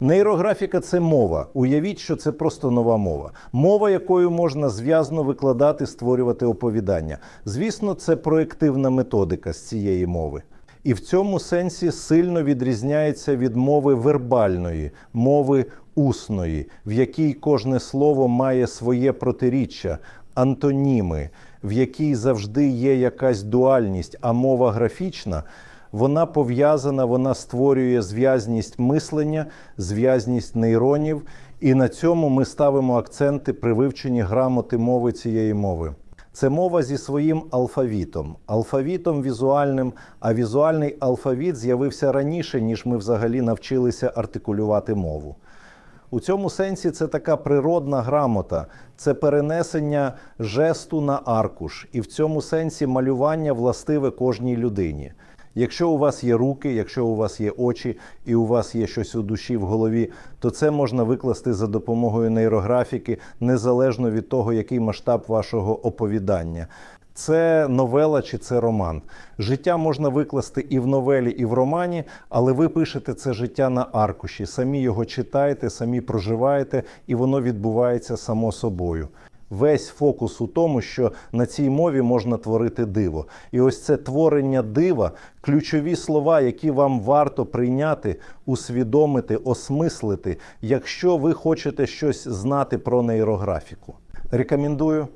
Нейрографіка це мова. Уявіть, що це просто нова мова. Мова, якою можна зв'язно викладати, створювати оповідання. Звісно, це проєктивна методика з цієї мови. І в цьому сенсі сильно відрізняється від мови вербальної, мови усної, в якій кожне слово має своє протиріччя, антоніми, в якій завжди є якась дуальність, а мова графічна. Вона пов'язана, вона створює зв'язність мислення, зв'язність нейронів, і на цьому ми ставимо акценти при вивченні грамоти мови цієї мови. Це мова зі своїм алфавітом, алфавітом візуальним. А візуальний алфавіт з'явився раніше, ніж ми взагалі навчилися артикулювати мову. У цьому сенсі це така природна грамота, це перенесення жесту на аркуш, і в цьому сенсі малювання властиве кожній людині. Якщо у вас є руки, якщо у вас є очі і у вас є щось у душі в голові, то це можна викласти за допомогою нейрографіки, незалежно від того, який масштаб вашого оповідання. Це новела чи це роман. Життя можна викласти і в новелі, і в романі, але ви пишете це життя на аркуші, самі його читаєте, самі проживаєте, і воно відбувається само собою. Весь фокус у тому, що на цій мові можна творити диво. І ось це творення дива ключові слова, які вам варто прийняти, усвідомити, осмислити, якщо ви хочете щось знати про нейрографіку. Рекомендую.